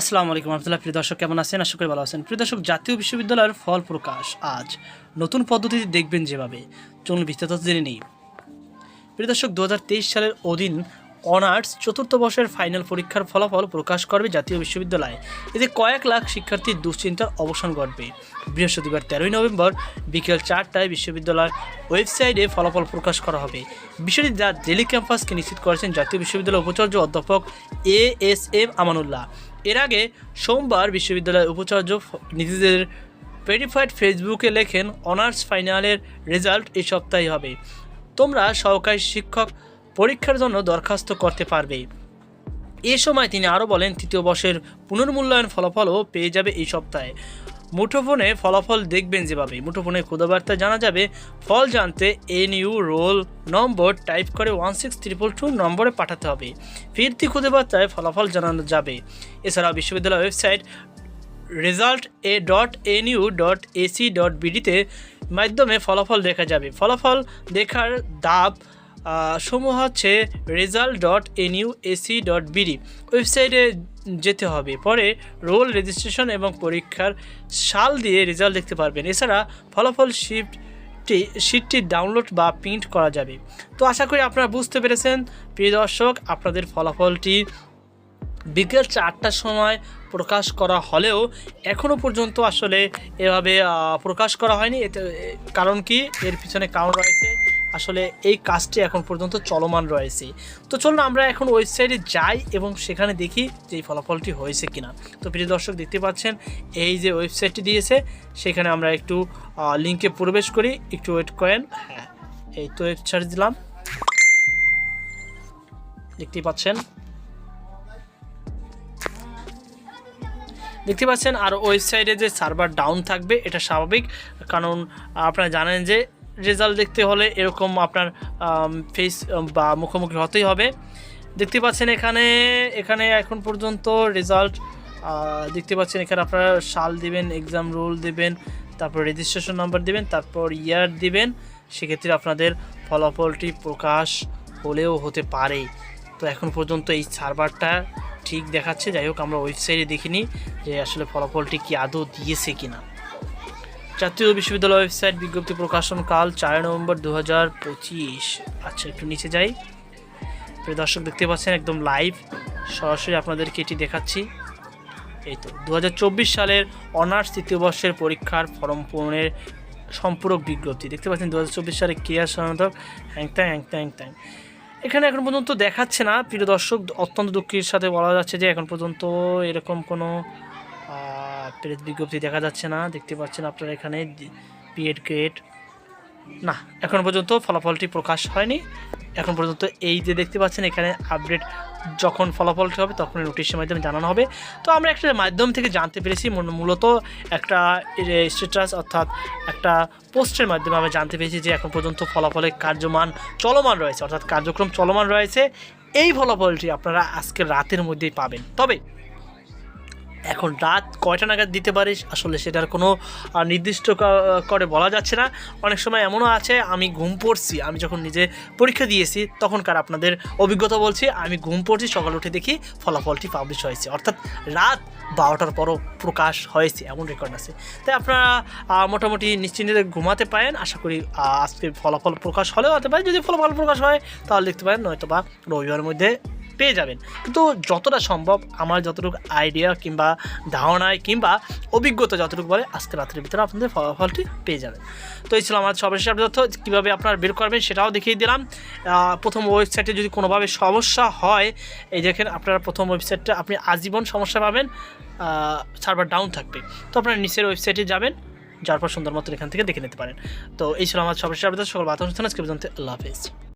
আসসালামু আলাইকুম রহমতুল্লাহ। প্রিয় দর্শক, কেমন আছেন? আশা করি ভালো আছেন। প্রিয় দর্শক, জাতীয় বিশ্ববিদ্যালয়ের ফল প্রকাশ আজ। নতুন পদ্ধতিতে দেখবেন যেভাবে। চলুন বিস্তারিত জেনে নেই। প্রিয় দর্শক দু হাজার তেইশ সালের অধীন অনার্স চতুর্থ বর্ষের ফাইনাল পরীক্ষার ফলাফল প্রকাশ করবে জাতীয় বিশ্ববিদ্যালয়। এতে কয়েক লাখ শিক্ষার্থীর দুশ্চিন্তার অবসান ঘটবে। বৃহস্পতিবার তেরোই নভেম্বর বিকেল চারটায় বিশ্ববিদ্যালয়ের ওয়েবসাইটে ফলাফল প্রকাশ করা হবে। বিষয়টি যা জেলি ক্যাম্পাসকে নিশ্চিত করেছেন জাতীয় বিশ্ববিদ্যালয়ের উপাচার্য অধ্যাপক এ এস এম আমানুল্লাহ। এর আগে সোমবার বিশ্ববিদ্যালয়ের উপাচার্য নিজেদের ভেরিফাইড ফেসবুকে লেখেন, অনার্স ফাইনালের রেজাল্ট এই সপ্তাহে হবে। তোমরা সহকারী শিক্ষক পরীক্ষার জন্য দরখাস্ত করতে পারবে। এ সময় তিনি আরও বলেন, তৃতীয় বর্ষের পুনর্মূল্যায়ন ফলাফলও পেয়ে যাবে এই সপ্তাহে। মুঠোফোনে ফলাফল দেখবেন যেভাবে। মুঠোফোনে ক্ষুদাবার্তা জানা যাবে। ফল জানতে এনইউ রোল নম্বর টাইপ করে ওয়ান সিক্স ট্রিপল টু নম্বরে পাঠাতে হবে। ফিরতি খুদেবার্তায় ফলাফল জানানো যাবে। এছাড়া বিশ্ববিদ্যালয় ওয়েবসাইট রেজাল্ট এ dot N U dot AC dot বিডিতে মাধ্যমে ফলাফল দেখা যাবে। ফলাফল দেখার দাব সমূহ হচ্ছে result dot N U AC dot BD ওয়েবসাইটে যেতে হবে। পরে রোল রেজিস্ট্রেশন এবং পরীক্ষার সাল দিয়ে রেজাল্ট দেখতে পারবেন। এছাড়া ফলাফল শিফটটি শিটটি ডাউনলোড বা প্রিন্ট করা যাবে। তো আশা করি আপনারা বুঝতে পেরেছেন। প্রিয় দর্শক, আপনাদের ফলাফলটি বিকেল চারটার সময় প্রকাশ করা হলেও এখনও পর্যন্ত আসলে এভাবে প্রকাশ করা হয়নি। এতে কারণ কি? এর পিছনে কারণ রয়েছে আসলে এই কাজটি এখন পর্যন্ত চলমান রয়েছে। তো চলুন আমরা এখন ওয়েবসাইটে যাই এবং সেখানে দেখি যে এই ফলাফলটি হয়েছে কিনা। তো প্রিয় দর্শক, দেখতে পাচ্ছেন, এই যে ওয়েবসাইটটি দিয়েছে, সেখানে আমরা একটু লিঙ্কে প্রবেশ করি। একটু ওয়েট করেন। হ্যাঁ এই তো ওয়েবসাইট দিলাম। দেখতে পাচ্ছেন। দেখতে পাচ্ছেন, আর ওয়েবসাইটে যে সার্ভার ডাউন থাকবে, এটা স্বাভাবিক। কারণ, আপনারা জানেন যে রেজাল্ট দেখতে হলে এরকম আপনার ফেস বা মুখোমুখি হতেই হবে। দেখতে পাচ্ছেন এখানে এখানে এখন পর্যন্ত রেজাল্ট দেখতে পাচ্ছেন এখানে আপনারা সাল দিবেন এক্সাম রোল দিবেন, তারপর রেজিস্ট্রেশন নাম্বার দিবেন, তারপর ইয়ার দিবেন। সেক্ষেত্রে আপনাদের ফলাফলটি প্রকাশ হলেও হতে পারে। তো এখন পর্যন্ত এই সার্ভারটা ঠিক দেখাচ্ছে। যাই হোক, আমরা ওয়েবসাইটে দেখিনি যে আসলে ফলাফলটি কি আদৌ দিয়েছে কিনা। জাতীয় বিশ্ববিদ্যালয় ওয়েবসাইট বিজ্ঞপ্তি প্রকাশন কাল চার নভেম্বর দু হাজার পঁচিশ। আচ্ছা একটু নিচে যাই। প্রিয় দর্শক, দেখতে পাচ্ছেন একদম লাইভ। সরাসরি আপনাদেরকে এটি দেখাচ্ছি। এই তো দু হাজার চব্বিশ সালের অনার্স তৃতীয় বর্ষের পরীক্ষার ফর্ম পূরণের সম্পূরক বিজ্ঞপ্তি। দেখতে পাচ্ছেন দু হাজার চব্বিশ সালে ক্রিয়া সনদক হ্যাংত্যাং হ্যাংত্যাং হ্যাংত্যাং এখানে এখন পর্যন্ত দেখাচ্ছে না। প্রিয় দর্শক, অত্যন্ত দুঃখের সাথে বলা যাচ্ছে যে এখন পর্যন্ত এরকম কোনো প্রেস বিজ্ঞপ্তি দেখা যাচ্ছে না, দেখতে পাচ্ছেন আপনারা এখানে বিএড গ্রেড না, এখন পর্যন্ত ফলাফলটি প্রকাশ হয়নি। এখন পর্যন্ত এই যে দেখতে পাচ্ছেন, এখানে আপডেট যখন ফলাফলটি হবে তখন নোটিশের মাধ্যমে জানানো হবে। তো আমরা একটা মাধ্যম থেকে জানতে পেরেছি মূলত একটা স্ট্যাটাস অর্থাৎ একটা পোস্টের মাধ্যমে আমরা জানতে পেরেছি যে এখন পর্যন্ত ফলাফলের কার্যমান চলমান রয়েছে, অর্থাৎ কার্যক্রম চলমান রয়েছে। এই ফলাফলটি আপনারা আজকে রাতের মধ্যেই পাবেন। তবে এখন রাত কয়টা নাগাদ দিতে পারিস? আসলে সেটার কোনো নির্দিষ্ট করে বলা যাচ্ছে না। অনেক সময় এমনও আছে, আমি ঘুম পড়ছি, আমি যখন নিজে পরীক্ষা দিয়েছি, তখনকার আপনাদের অভিজ্ঞতা বলছি, আমি ঘুম পড়ছি, সকালে উঠে দেখি ফলাফলটি পাবলিশ হয়েছে। অর্থাৎ রাত বারোটার পরও প্রকাশ হয়েছে, এমন রেকর্ড আছে। তাই আপনারা মোটামুটি নিশ্চিন্তে ঘুমাতে পারেন। আশা করি আজকে ফলাফল প্রকাশ হলেও হতে পারে। যদি ফলাফল প্রকাশ হয়, তাহলে দেখতে পারেন নয়তো বা রবিবারের মধ্যে পেয়ে যাবেন। কিন্তু যতটা সম্ভব আমার যতটুকু আইডিয়া কিংবা ধারণায় কিংবা অভিজ্ঞতা যতটুকু বলে আজকে রাত্রের ভিতরে আপনাদের ফলাফলটি পেয়ে যাবেন। তো এই ছিল আমার সর্বশেষ তথ্য কীভাবে আপনারা বের করবেন সেটাও দেখিয়ে দিলাম। প্রথম ওয়েবসাইটে যদি কোনোভাবে সমস্যা হয়, এই দেখেন আপনারা প্রথম ওয়েবসাইটটা আপনি আজীবন সমস্যা পাবেন। সার্ভার ডাউন থাকবে। তো আপনারা নিচের ওয়েবসাইটে যাবেন যার পর সুন্দর মতো এখান থেকে দেখে নিতে পারেন। তো এই ছিল আমার সর্বশেষ সকল বাতানুষ্ঠান আজকে পর্যন্ত আল্লাহ হাফিজ।